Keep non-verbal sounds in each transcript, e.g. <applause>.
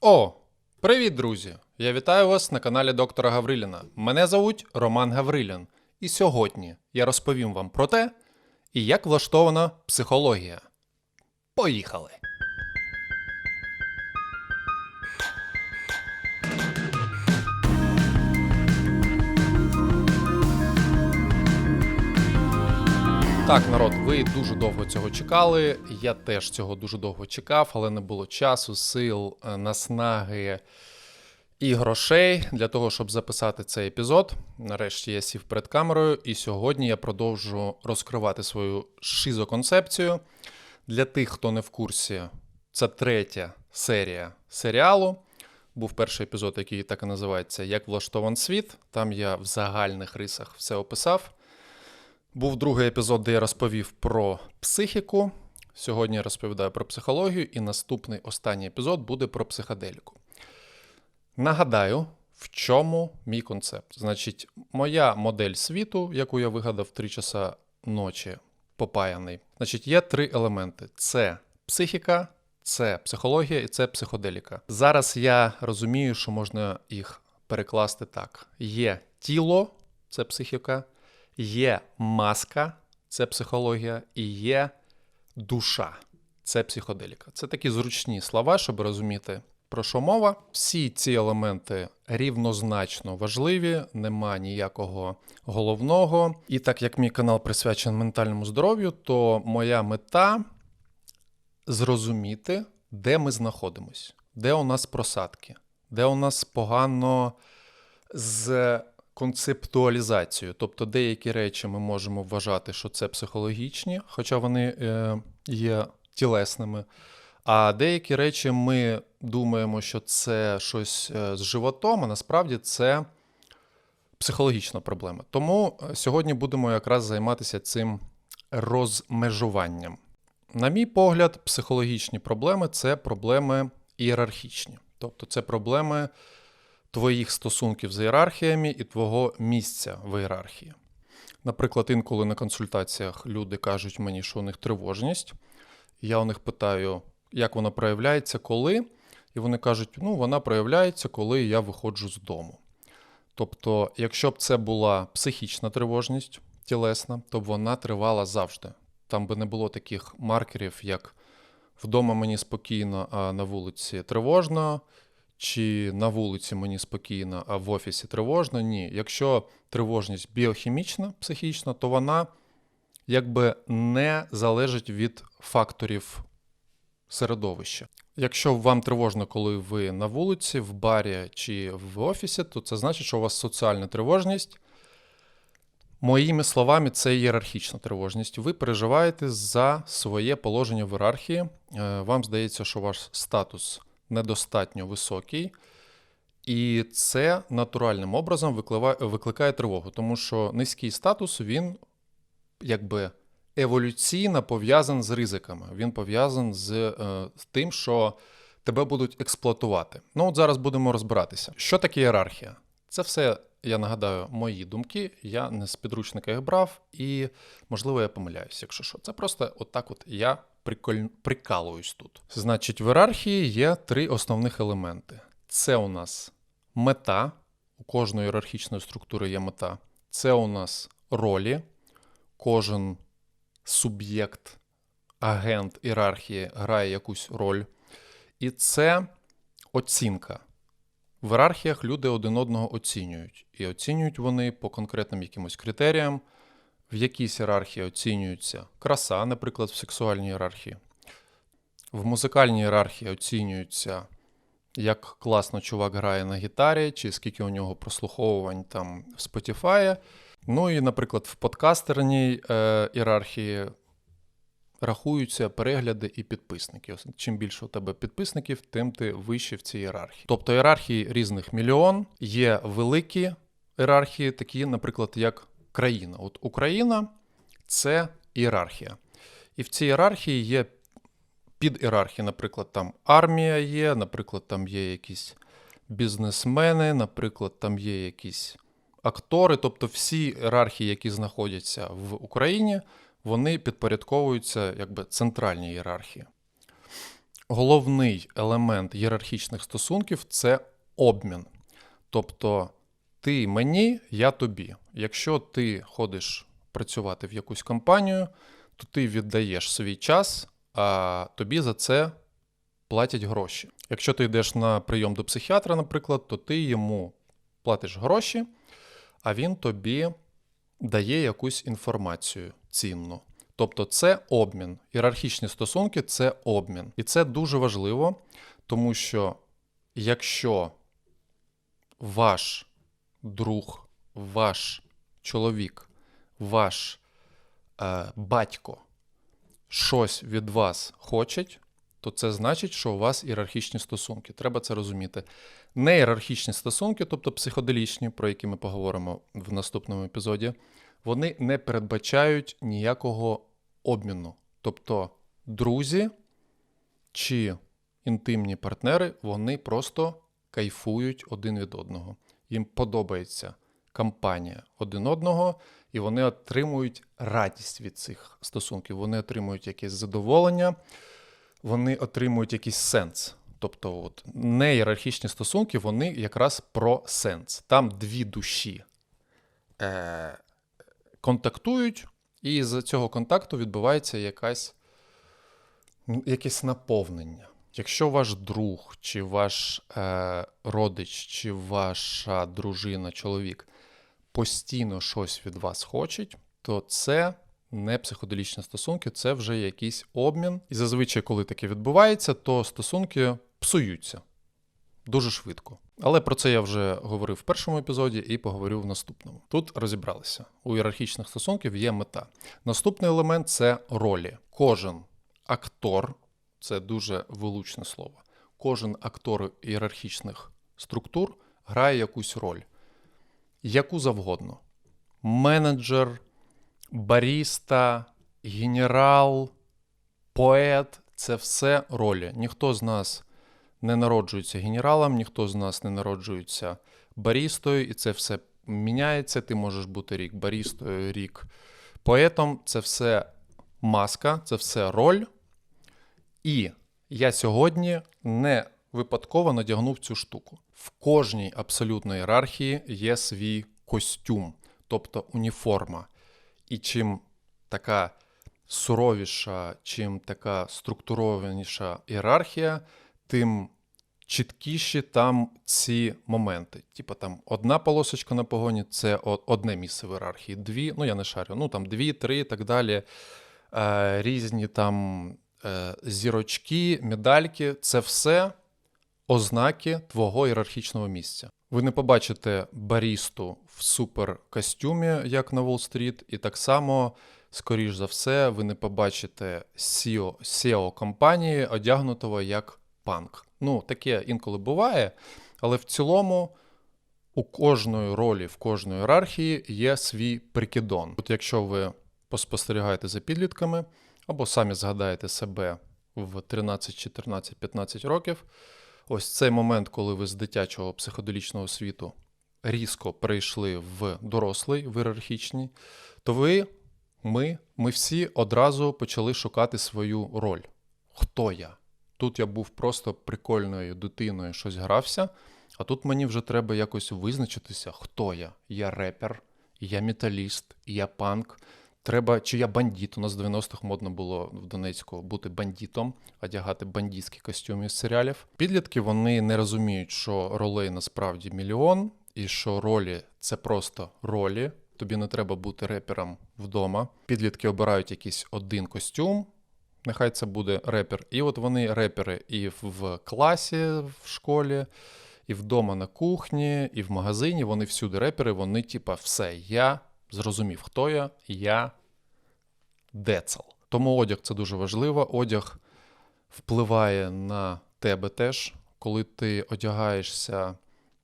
О, привіт, друзі! Я вітаю вас на каналі доктора Гавриліна. Мене звуть Роман Гаврилін. І сьогодні я розповім вам про те, як влаштована психологія. Поїхали! Так, народ, ви дуже довго цього чекали. Я теж цього дуже довго чекав, але не було часу, сил, е, наснаги і грошей для того, щоб записати цей епізод. Нарешті я сів перед камерою, і сьогодні я продовжу розкривати свою шизоконцепцію. Для тих, хто не в курсі, це третя серія серіалу. Був перший епізод, який так і називається Як влаштован світ. Там я в загальних рисах все описав. Був другий епізод, де я розповів про психіку. Сьогодні я розповідаю про психологію, і наступний останній епізод буде про психоделіку. Нагадаю, в чому мій концепт. Значить, моя модель світу, яку я вигадав 3 часа ночі, попаяний. Значить, є три елементи: це психіка, це психологія і це психоделіка. Зараз я розумію, що можна їх перекласти так: є тіло, це психіка. Є маска, це психологія, і є душа, це психоделіка. Це такі зручні слова, щоб розуміти, про що мова. Всі ці елементи рівнозначно важливі, нема ніякого головного. І так як мій канал присвячений ментальному здоров'ю, то моя мета зрозуміти, де ми знаходимось, де у нас просадки, де у нас погано з концептуалізацією. Тобто деякі речі ми можемо вважати, що це психологічні, хоча вони е, є тілесними. А деякі речі ми думаємо, що це щось е, з животом, а насправді це психологічна проблема. Тому е, сьогодні будемо якраз займатися цим розмежуванням. На мій погляд, психологічні проблеми це проблеми ієрархічні. Тобто це проблеми твоїх стосунків з ієрархіями і твого місця в ієрархії. Наприклад, інколи на консультаціях люди кажуть мені, що у них тривожність. Я у них питаю, як вона проявляється, коли. І вони кажуть, ну, вона проявляється, коли я виходжу з дому. Тобто, якщо б це була психічна тривожність тілесна, то б вона тривала завжди. Там би не було таких маркерів, як вдома мені спокійно, а на вулиці тривожно, чи на вулиці мені спокійно, а в офісі тривожно. Ні. Якщо тривожність біохімічна, психічна, то вона якби не залежить від факторів середовища. Якщо вам тривожно, коли ви на вулиці, в барі чи в офісі, то це значить, що у вас соціальна тривожність. Моїми словами, це ієрархічна тривожність. Ви переживаєте за своє положення в ієрархії. Е, Вам здається, що ваш статус недостатньо високий, і це натуральним образом викликає, тривогу, тому що низький статус він якби еволюційно пов'язаний з ризиками. Він пов'язаний з, е, з тим, що тебе будуть експлуатувати. Ну, от зараз будемо розбиратися. Що таке ієрархія? Це все, я нагадаю, мої думки. Я не з підручника їх брав, і, можливо, я помиляюсь, якщо що. Це просто отак от я приколь... прикалуюсь тут. Значить, в ієрархії є три основних елементи: це у нас мета, у кожної ієрархічної структури є мета. Це у нас ролі, кожен суб'єкт, агент ієрархії грає якусь роль. І це оцінка. В ієрархіях люди один одного оцінюють. І оцінюють вони по конкретним якимось критеріям. В якійсь ієрархії оцінюється краса, наприклад, в сексуальній ієрархії. В музикальній ієрархії оцінюється, як класно чувак грає на гітарі, чи скільки у нього прослуховувань там в Spotify. Ну і, наприклад, в подкастерній е, ієрархії рахуються перегляди і підписники. Чим більше у тебе підписників, тим ти вище в цій ієрархії. Тобто ієрархії різних мільйон, є великі ієрархії, такі, наприклад, як країна. От Україна це ієрархія. І в цій ієрархії є під ієрархії, наприклад, там армія є, наприклад, там є якісь бізнесмени, наприклад, там є якісь актори. Тобто всі ієрархії, які знаходяться в Україні, вони підпорядковуються якби центральній ієрархії. головний елемент ієрархічних стосунків це обмін. Тобто ти мені, я тобі. Якщо ти ходиш працювати в якусь компанію, то ти віддаєш свій час, а тобі за це платять гроші. Якщо ти йдеш на прийом до психіатра, наприклад, то ти йому платиш гроші, а він тобі дає якусь інформацію цінну. Тобто це обмін. Ієрархічні стосунки це обмін. І це дуже важливо, тому що якщо ваш друг, ваш чоловік, ваш е, батько щось від вас хочуть, то це значить, що у вас ієрархічні стосунки. Треба це розуміти. Не ієрархічні стосунки, тобто психоделічні, про які ми поговоримо в наступному епізоді, вони не передбачають ніякого обміну. Тобто друзі чи інтимні партнери, вони просто кайфують один від одного. Їм подобається компанія один одного, і вони отримують радість від цих стосунків. Вони отримують якесь задоволення, вони отримують якийсь сенс. Тобто, от, не ієрархічні стосунки, вони якраз про сенс. Там дві душі е, контактують, і з цього контакту відбувається якась, якесь наповнення. Якщо ваш друг, чи ваш е, родич, чи ваша дружина, чоловік постійно щось від вас хочуть, то це не психоделічні стосунки, це вже якийсь обмін. І зазвичай, коли таке відбувається, то стосунки псуються дуже швидко. Але про це я вже говорив в першому епізоді і поговорю в наступному. Тут розібралися. У ієрархічних стосунків є мета. Наступний елемент це ролі. Кожен актор, це дуже вилучне слово. Кожен актор ієрархічних структур грає якусь роль, яку завгодно. Менеджер, баріста, генерал, поет це все ролі. Ніхто з нас не народжується генералом, ніхто з нас не народжується барістою, і це все міняється. Ти можеш бути рік барістою, рік поетом. Це все маска, це все роль. І я сьогодні не випадково надягнув цю штуку. В кожній абсолютно ієрархії є свій костюм, тобто уніформа. І чим така суровіша, чим така структурованіша ієрархія, тим чіткіші там ці моменти. Типа там одна полосочка на погоні це одне місце в ієрархії, дві, ну я не шарю, ну там дві, три і так далі. Е, різні там зірочки, медальки це все ознаки твого ієрархічного місця. Ви не побачите барісту в суперкостюмі, як на Уолл-стріт, і так само, скоріш за все, ви не побачите CEO компанії, одягнутого як панк. Ну, таке інколи буває, але в цілому у кожної ролі, в кожної ієрархії є свій прикидон. От якщо ви поспостерігаєте за підлітками, або самі згадаєте себе в 13, 14, 15 років, ось цей момент, коли ви з дитячого психоделічного світу різко перейшли в дорослий, в ієрархічний, то ви, ми, ми всі одразу почали шукати свою роль. Хто я? Тут я був просто прикольною дитиною, щось грався, а тут мені вже треба якось визначитися, хто я. Я репер, я металіст, я панк. Треба, чи я бандит. У нас в 90-х модно було в Донецьку бути бандитом, одягати бандитські костюми з серіалів. Підлітки вони не розуміють, що ролей насправді мільйон, і що ролі це просто ролі. Тобі не треба бути репером вдома. Підлітки обирають якийсь один костюм, нехай це буде репер. І от вони репери і в класі в школі, і вдома на кухні, і в магазині. Вони всюди репери, вони, типа, все, я зрозумів, хто я, я децл. Тому одяг це дуже важливо. Одяг впливає на тебе теж, коли ти одягаєшся,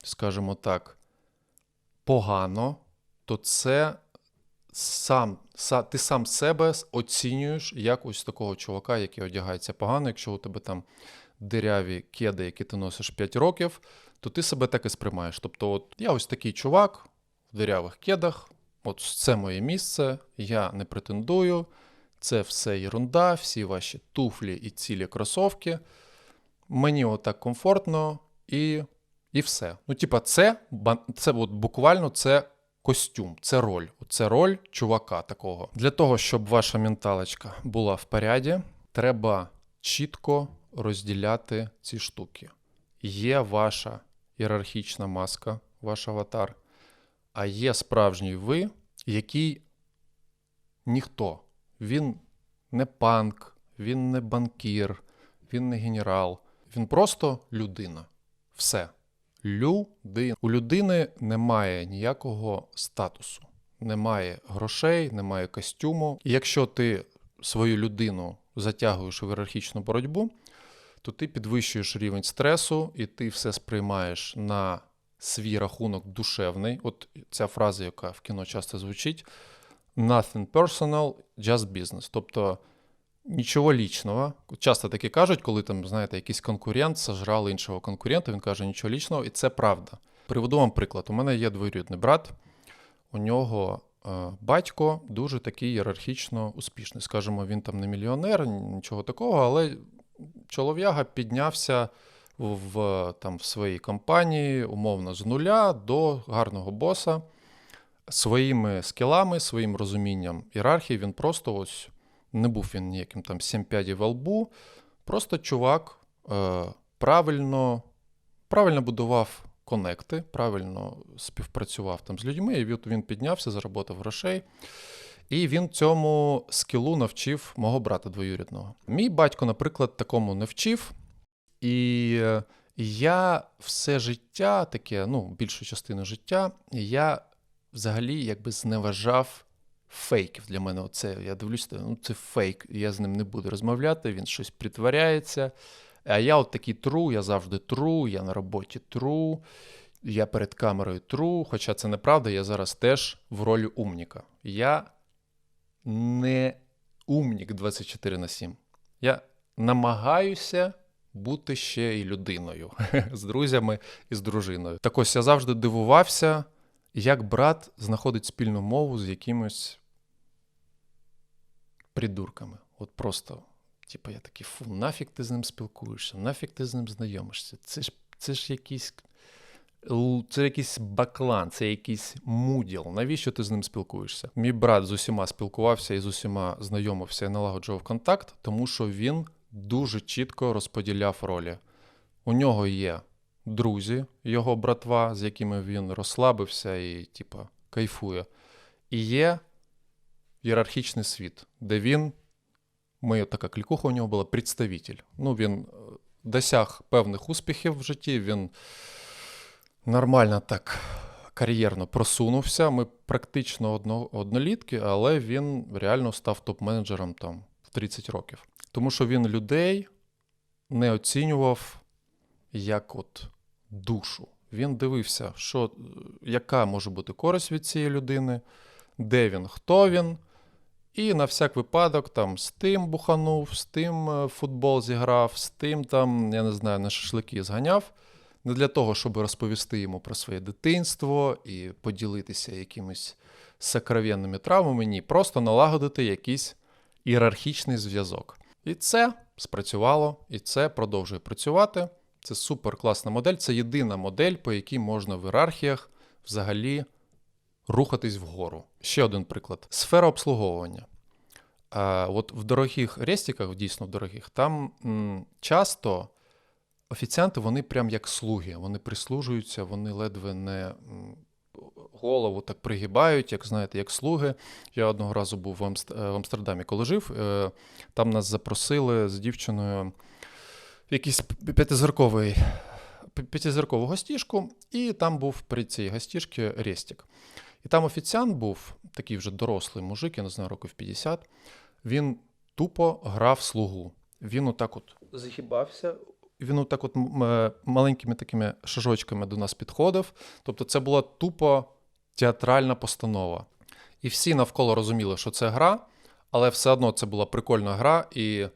скажімо так, погано, то це сам, са, ти сам себе оцінюєш як ось такого чувака, який одягається погано. Якщо у тебе там диряві кеди, які ти носиш 5 років, то ти себе так і сприймаєш. Тобто, от я ось такий чувак в дирявих кедах, от це моє місце, я не претендую, це все ерунда, всі ваші туфлі і цілі кросовки. мені отак комфортно і, і все. Ну, типа, це, це от буквально це костюм, це роль. Це роль чувака такого. Для того, щоб ваша менталочка була в поряді, треба чітко розділяти ці штуки. Є ваша ієрархічна маска, ваш аватар, а є справжній ви, який ніхто. Він не панк, він не банкір, він не генерал. Він просто людина. Все. Людина. У людини немає ніякого статусу, немає грошей, немає костюму. І якщо ти свою людину затягуєш в ієрархічну боротьбу, то ти підвищуєш рівень стресу, і ти все сприймаєш на свій рахунок душевний. От ця фраза, яка в кіно часто звучить: nothing personal, just business. Тобто нічого лічного. Часто таке кажуть, коли там, знаєте, якийсь конкурент сожрали іншого конкурента, він каже нічого лічного, і це правда. Приведу вам приклад. У мене є двоюрідний брат, у нього е, батько дуже такий ієрархічно успішний. Скажімо, він там не мільйонер, нічого такого, але чолов'яга піднявся в, там, в своїй компанії, умовно, з нуля до гарного боса. Своїми скілами, своїм розумінням ієрархії, він просто ось не був він ніяким там сімпядів во лбу. Просто чувак е, правильно, правильно будував конекти, правильно співпрацював там з людьми, і він піднявся, заработав грошей. І він цьому скілу навчив мого брата двоюрідного. Мій батько, наприклад, такому не вчив. І е, я все життя, таке, ну, більшу частину життя, я взагалі якби зневажав фейків для мене. Оце я дивлюся, ну це фейк, я з ним не буду розмовляти, він щось притворяється. А я от такий тру, я завжди тру, я на роботі тру, я перед камерою тру. Хоча це неправда, я зараз теж в ролі умніка. Я не умнік 24 на 7. Я намагаюся бути ще й людиною <laughs> з друзями і з дружиною. Так ось я завжди дивувався, як брат знаходить спільну мову з якимось придурками. От просто, типу, я такий, фу, нафіг ти з ним спілкуєшся, нафіг ти з ним знайомишся. Це ж, це ж якийсь. Це якийсь баклан, це якийсь муділ. Навіщо ти з ним спілкуєшся? Мій брат з усіма спілкувався і з усіма знайомився і налагоджував контакт, тому що він дуже чітко розподіляв ролі. У нього є друзі, його братва, з якими він розслабився і, типа, кайфує. І є ієрархічний світ, де він, ми така клікуха у нього була, представитель. Ну, він е, досяг певних успіхів в житті, він нормально так кар'єрно просунувся. Ми практично одно, однолітки, але він реально став топ-менеджером там в 30 років. Тому що він людей не оцінював як от душу. Він дивився, що, е, яка може бути користь від цієї людини, де він, хто він. І на всяк випадок там з тим буханув, з тим е, футбол зіграв, з тим там, я не знаю, на шашлики зганяв. Не для того, щоб розповісти йому про своє дитинство і поділитися якимись сокровенними травмами, ні, просто налагодити якийсь ієрархічний зв'язок. І це спрацювало, і це продовжує працювати. Це супер класна модель. Це єдина модель, по якій можна в ієрархіях взагалі рухатись вгору. Ще один приклад: сфера обслуговування. А, от в дорогих рестіках, дійсно дорогих, там м, часто офіціанти вони прям як слуги, вони прислужуються, вони ледве не голову так пригибають, як знаєте, як слуги. Я одного разу був в, е, Амстердамі, коли жив. е, Там нас запросили з дівчиною в якийсь п'ятизірковий п'ятизіркову гостішку, і там був при цій гостішці рестік. І там офіціант був такий вже дорослий мужик, я не знаю, років 50. Він тупо грав слугу. Він отак от загибався, він отак от маленькими такими шажочками до нас підходив. Тобто це була тупо театральна постанова. І всі навколо розуміли, що це гра, але все одно це була прикольна гра, і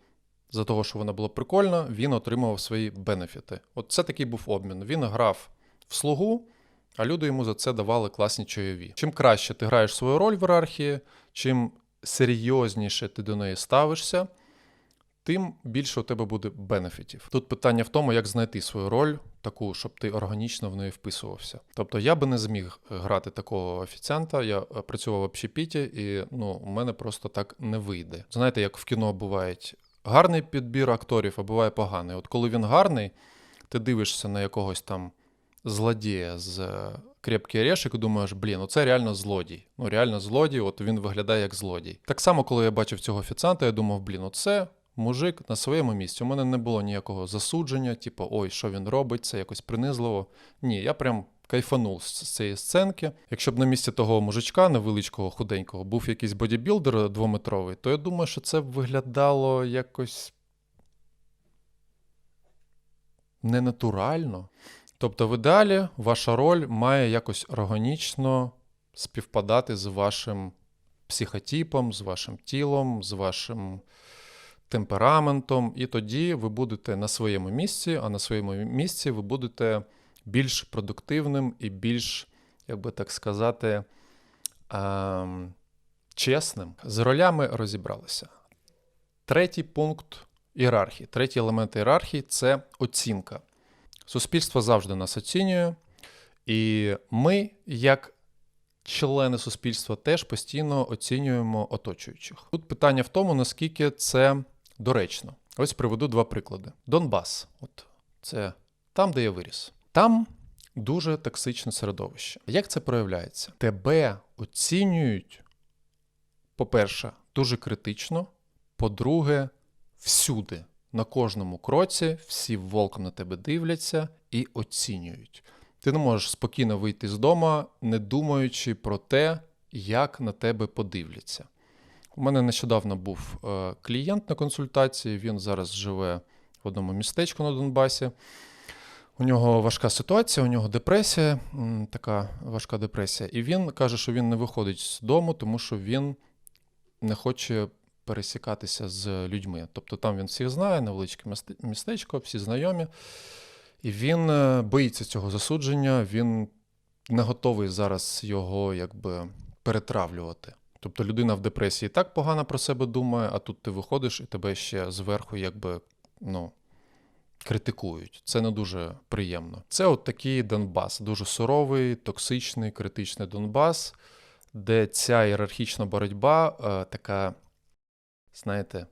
за того, що вона була прикольна, він отримував свої бенефіти. От це такий був обмін. Він грав в слугу, а люди йому за це давали класні чайові. Чим краще ти граєш свою роль в ієрархії, чим серйозніше ти до неї ставишся, тим більше у тебе буде бенефітів. Тут питання в тому, як знайти свою роль, таку, щоб ти органічно в неї вписувався. Тобто я би не зміг грати такого офіціанта. Я е, працював в общепіті, і ну, у мене просто так не вийде. Знаєте, як в кіно бувають гарний підбір акторів, а буває поганий. От коли він гарний, ти дивишся на якогось там злодія з е, крепкий орешек і думаєш, блін, це реально злодій. Ну реально злодій, от він виглядає як злодій. Так само, коли я бачив цього офіціанта, я думав, блін, оце мужик на своєму місці. У мене не було ніякого засудження, типу, ой, що він робить, це якось принизливо. Ні, я прям. Кайфанув з цієї сценки. Якщо б на місці того мужичка невеличкого, худенького, був якийсь бодібілдер двометровий, то я думаю, що це б виглядало якось ненатурально. Тобто, в ідеалі ваша роль має якось органічно співпадати з вашим психотипом, з вашим тілом, з вашим темпераментом, і тоді ви будете на своєму місці, а на своєму місці ви будете більш продуктивним і більш, як би так сказати, ем, чесним. З ролями розібралися. Третій пункт ієрархії, третій елемент ієрархії це оцінка. Суспільство завжди нас оцінює, і ми, як члени суспільства, теж постійно оцінюємо оточуючих. Тут питання в тому, наскільки це доречно. Ось приведу два приклади: Донбас, от це там, де я виріс. Там дуже токсичне середовище. Як це проявляється? Тебе оцінюють, по-перше, дуже критично, по-друге, всюди. На кожному кроці всі волком на тебе дивляться і оцінюють. Ти не можеш спокійно вийти з дому, не думаючи про те, як на тебе подивляться. У мене нещодавно був е, клієнт на консультації, він зараз живе в одному містечку на Донбасі. У нього важка ситуація, у нього депресія, така важка депресія. І він каже, що він не виходить з дому, тому що він не хоче пересікатися з людьми. Тобто там він всіх знає, невеличке містечко, всі знайомі. І він е, боїться цього засудження, він не готовий зараз його якби перетравлювати. Тобто людина в депресії так погано про себе думає, а тут ти виходиш і тебе ще зверху якби ну, критикують. Це не дуже приємно. Це от такий Донбас, дуже суровий, токсичний, критичний Донбас, де ця ієрархічна боротьба е, така знаєте,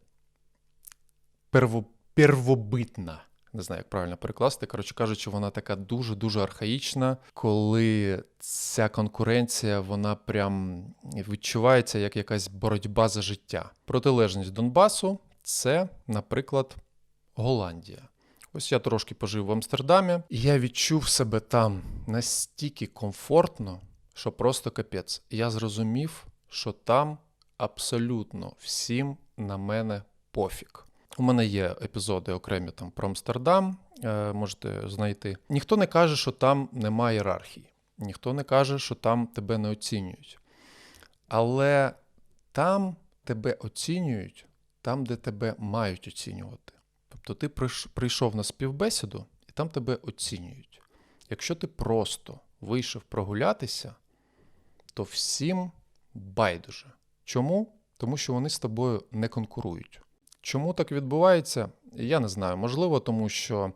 перво, первобитна. Не знаю, як правильно перекласти. Коротше кажучи, вона така дуже-дуже архаїчна, коли ця конкуренція вона прям відчувається як якась боротьба за життя. Протилежність Донбасу це, наприклад, Голландія. Ось я трошки пожив в Амстердамі, і я відчув себе там настільки комфортно, що просто капець. Я зрозумів, що там абсолютно всім на мене пофіг. У мене є епізоди окремі там про Амстердам, е, можете знайти. Ніхто не каже, що там немає ієрархії, ніхто не каже, що там тебе не оцінюють. Але там тебе оцінюють там, де тебе мають оцінювати. Тобто ти прийшов на співбесіду і там тебе оцінюють. Якщо ти просто вийшов прогулятися, то всім байдуже. Чому? Тому що вони з тобою не конкурують. Чому так відбувається? Я не знаю. Можливо, тому що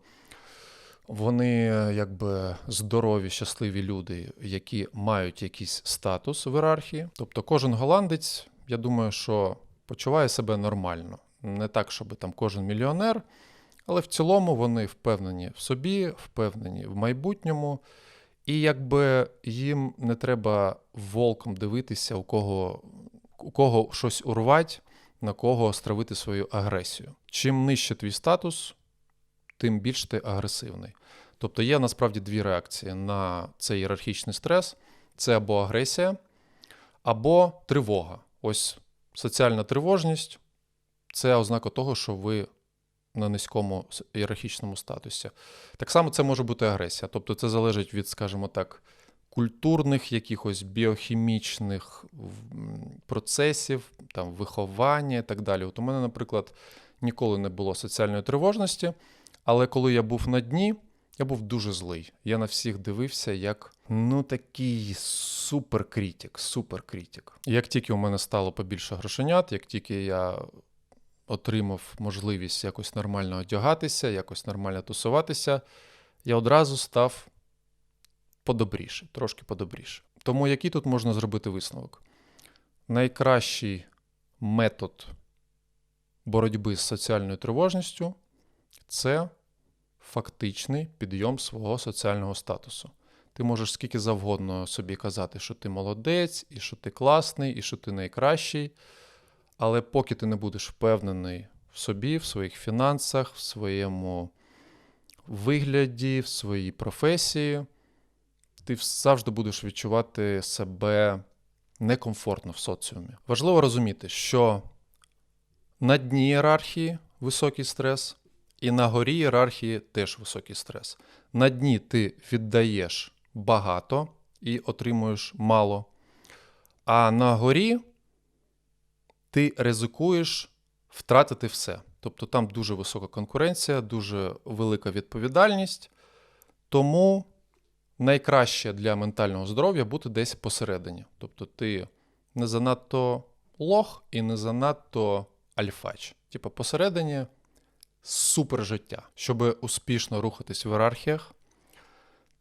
вони якби здорові, щасливі люди, які мають якийсь статус в ієрархії. Тобто кожен голландець, я думаю, що почуває себе нормально. Не так, щоб там кожен мільйонер, але в цілому вони впевнені в собі, впевнені в майбутньому. І якби їм не треба волком дивитися, у кого у кого щось урвать, на кого стравити свою агресію. Чим нижче твій статус, тим більш ти агресивний. Тобто є насправді дві реакції на цей ієрархічний стрес: це або агресія, або тривога. Ось соціальна тривожність це ознака того, що ви на низькому ієрархічному статусі. Так само це може бути агресія. Тобто це залежить від, скажімо так, культурних, якихось біохімічних процесів, там, виховання і так далі. От у мене, наприклад, ніколи не було соціальної тривожності, але коли я був на дні, я був дуже злий. Я на всіх дивився як ну такий суперкритик, суперкритик. Як тільки у мене стало побільше грошенят, як тільки я отримав можливість якось нормально одягатися, якось нормально тусуватися, я одразу став подобріше, трошки подобріше. Тому який тут можна зробити висновок? Найкращий метод боротьби з соціальною тривожністю це фактичний підйом свого соціального статусу. Ти можеш скільки завгодно собі казати, що ти молодець, і що ти класний, і що ти найкращий. Але поки ти не будеш впевнений в собі, в своїх фінансах, в своєму вигляді, в своїй професії, ти завжди будеш відчувати себе некомфортно в соціумі. Важливо розуміти, що на дні ієрархії високий стрес, і на горі ієрархії теж високий стрес. На дні ти віддаєш багато і отримуєш мало. А на горі ти ризикуєш втратити все. Тобто там дуже висока конкуренція, дуже велика відповідальність. Тому найкраще для ментального здоров'я бути десь посередині. Тобто ти не занадто лох і не занадто альфач. Типу посередині супер життя. Щоб успішно рухатись в ієрархіях,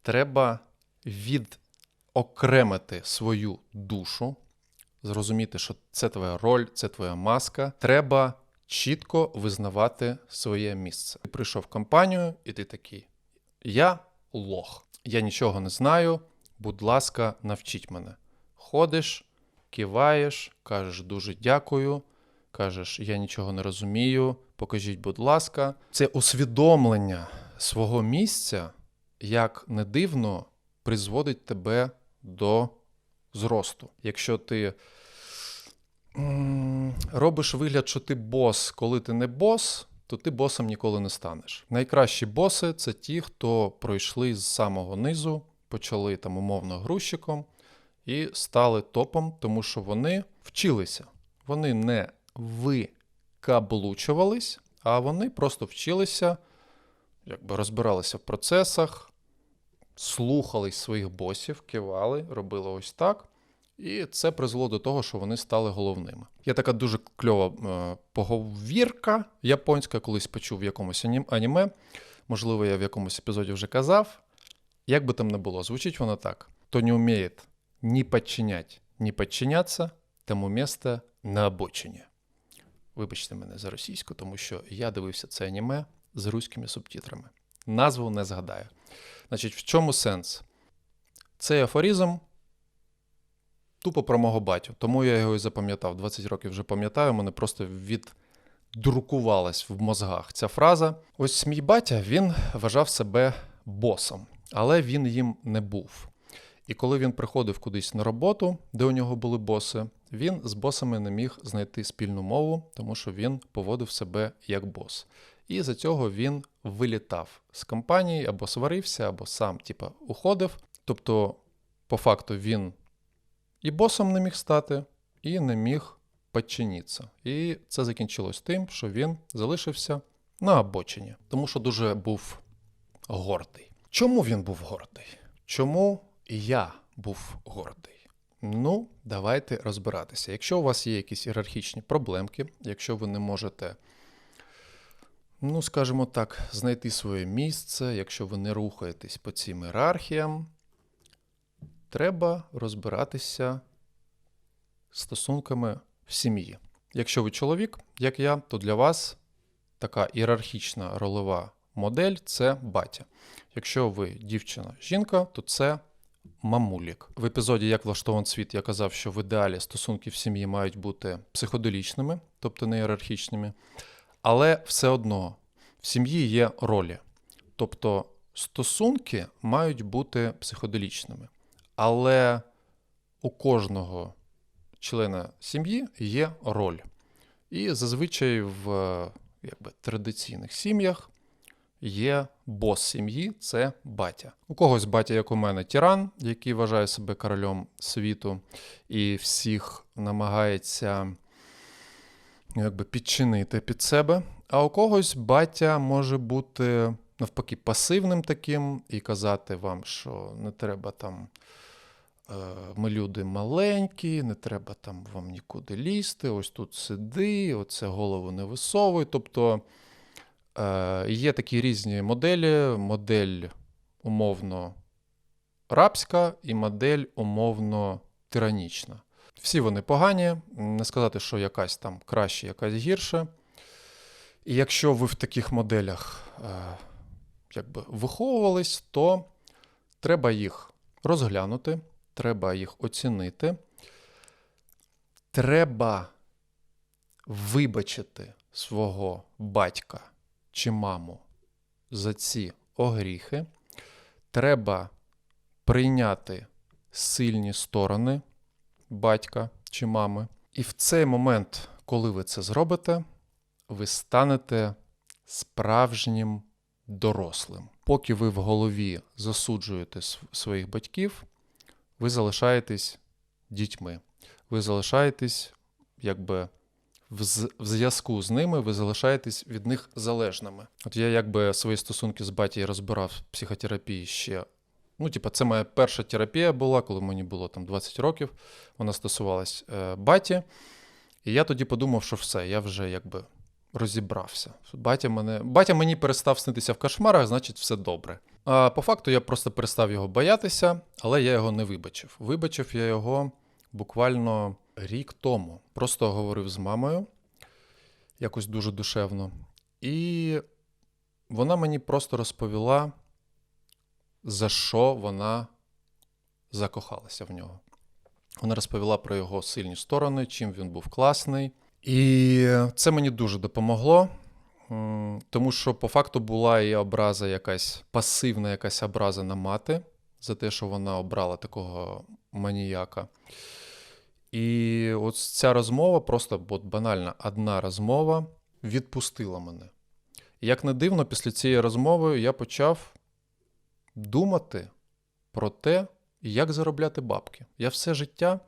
треба відокремити свою душу, зрозуміти, що це твоя роль, це твоя маска. Треба чітко визнавати своє місце. Ти прийшов в компанію, і ти такий: Я лох, я нічого не знаю. Будь ласка, навчіть мене. Ходиш, киваєш, кажеш дуже дякую, кажеш, я нічого не розумію, покажіть, будь ласка. Це усвідомлення свого місця, як не дивно, призводить тебе до зросту. Якщо ти робиш вигляд, що ти бос, коли ти не бос, то ти босом ніколи не станеш. Найкращі боси це ті, хто пройшли з самого низу, почали там умовно грузчиком і стали топом, тому що вони вчилися. Вони не викаблучувались, а вони просто вчилися, якби розбиралися в процесах, слухались своїх босів, кивали, робили ось так. І це призвело до того, що вони стали головними. Є така дуже кльова е, поговірка японська, колись почув в якомусь аніме. Можливо, я в якомусь епізоді вже казав. Як би там не було, звучить воно так: хто не вміє ні підчинять, ні підчиняться, тому місце на обочині. Вибачте мене за російську, тому що я дивився це аніме з руськими субтитрами. Назву не згадаю. Значить, в чому сенс? Цей афоризм тупо про мого батю. Тому я його і запам'ятав. 20 років вже пам'ятаю, мене просто віддрукувалась в мозгах ця фраза. Ось мій батя він вважав себе босом, але він їм не був. І коли він приходив кудись на роботу, де у нього були боси, він з босами не міг знайти спільну мову, тому що він поводив себе як бос. І за цього він вилітав з компанії або сварився, або сам, типа, уходив. Тобто, по факту, він і босом не міг стати, і не міг підчинитися. І це закінчилось тим, що він залишився на обочині, тому що дуже був гордий. Чому він був гордий? Чому я був гордий? Ну, давайте розбиратися. Якщо у вас є якісь ієрархічні проблемки, якщо ви не можете, ну, скажімо так, знайти своє місце, якщо ви не рухаєтесь по цим ієрархіям, треба розбиратися стосунками в сім'ї. Якщо ви чоловік, як я, то для вас така ієрархічна ролова модель це батя. Якщо ви дівчина, жінка, то це мамулік. В епізоді Як влаштований світ я казав, що в ідеалі стосунки в сім'ї мають бути психоделічними, тобто не ієрархічними. Але все одно в сім'ї є ролі. Тобто стосунки мають бути психоделічними. Але у кожного члена сім'ї є роль. І зазвичай в якби, традиційних сім'ях є бос сім'ї це батя. У когось батя, як у мене, тиран, який вважає себе королем світу і всіх намагається якби, підчинити під себе. А у когось батя може бути навпаки пасивним таким і казати вам, що не треба там ми люди маленькі, не треба там вам нікуди лізти, ось тут сиди, оце голову не висовуй. Тобто е, є такі різні моделі: модель умовно рабська і модель умовно тиранічна. Всі вони погані, не сказати, що якась там краще, якась гірше. І якщо ви в таких моделях е, якби, виховувались, то треба їх розглянути, треба їх оцінити. Треба вибачити свого батька чи маму за ці огріхи. Треба прийняти сильні сторони батька чи мами. І в цей момент, коли ви це зробите, ви станете справжнім дорослим. Поки ви в голові засуджуєте своїх батьків, ви залишаєтесь дітьми. Ви залишаєтесь, якби в зв'язку з ними, ви залишаєтесь від них залежними. От я якби свої стосунки з батьком розбирав в психотерапії ще. Ну, типа, це моя перша терапія була, коли мені було там 20 років. Вона стосувалась е, баті. І я тоді подумав, що все, я вже якби розібрався. Батя, мене, батя мені перестав снитися в кошмарах, значить, все добре. По факту я просто перестав його боятися, але я його не вибачив. Вибачив я його буквально рік тому. Просто говорив з мамою якось дуже душевно. І вона мені просто розповіла, за що вона закохалася в нього. Вона розповіла про його сильні сторони, чим він був класний. І це мені дуже допомогло, тому що по факту була і образа якась пасивна, якась образа на мати за те, що вона обрала такого маніяка. І от ця розмова, просто от банальна одна розмова, відпустила мене. Як не дивно, після цієї розмови я почав думати про те, як заробляти бабки. Я все життя.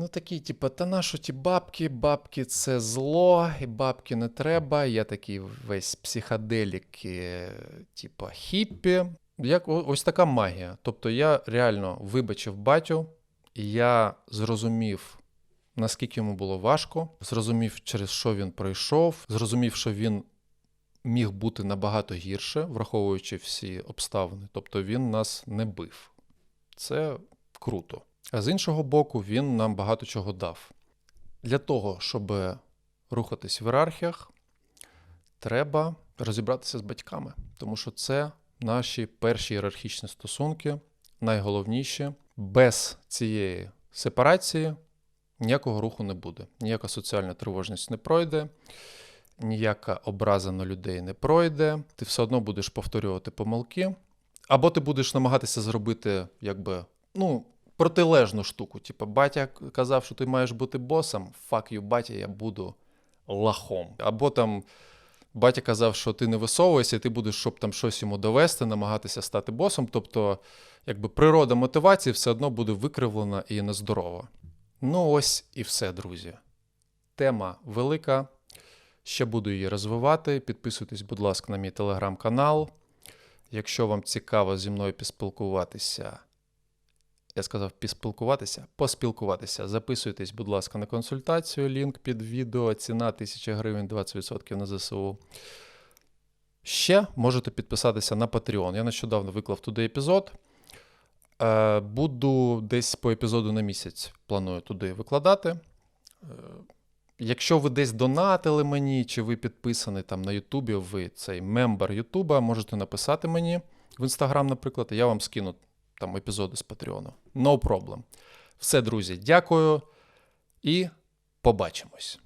Ну, такий, типу, та нащо ті бабки? Бабки це зло, і бабки не треба. Я такий весь психоделік, типу, хіппі. Як ось така магія. Тобто я реально вибачив батю, і я зрозумів, наскільки йому було важко, зрозумів, через що він пройшов, зрозумів, що він міг бути набагато гірше, враховуючи всі обставини. Тобто він нас не бив. Це круто. А з іншого боку, він нам багато чого дав. Для того, щоб рухатись в ієрархіях, треба розібратися з батьками, тому що це наші перші ієрархічні стосунки, найголовніші. Без цієї сепарації ніякого руху не буде, ніяка соціальна тривожність не пройде, ніяка образа на людей не пройде. Ти все одно будеш повторювати помилки, або ти будеш намагатися зробити, якби, ну, протилежну штуку. Типу, батя казав, що ти маєш бути босом. Fuck you, батя, я буду лахом. Або там батя казав, що ти не висовуєшся, і ти будеш, щоб там щось йому довести, намагатися стати босом. Тобто, якби природа мотивації все одно буде викривлена і нездорова. Ну, ось і все, друзі. Тема велика. Ще буду її розвивати. Підписуйтесь, будь ласка, на мій телеграм-канал. Якщо вам цікаво зі мною поспілкуватися, я сказав поспілкуватися, поспілкуватися. Записуйтесь, будь ласка, на консультацію. Лінк під відео. Ціна 1000 гривень, 20% на ЗСУ. Ще можете підписатися на Patreon. Я нещодавно виклав туди епізод. Е, Буду десь по епізоду на місяць планую туди викладати. Е, Якщо ви десь донатили мені, чи ви підписані там на Ютубі, ви цей мембер Ютуба, можете написати мені в Інстаграм, наприклад, і я вам скину там епізоди з Патреону. No problem. Все, друзі, дякую і побачимось.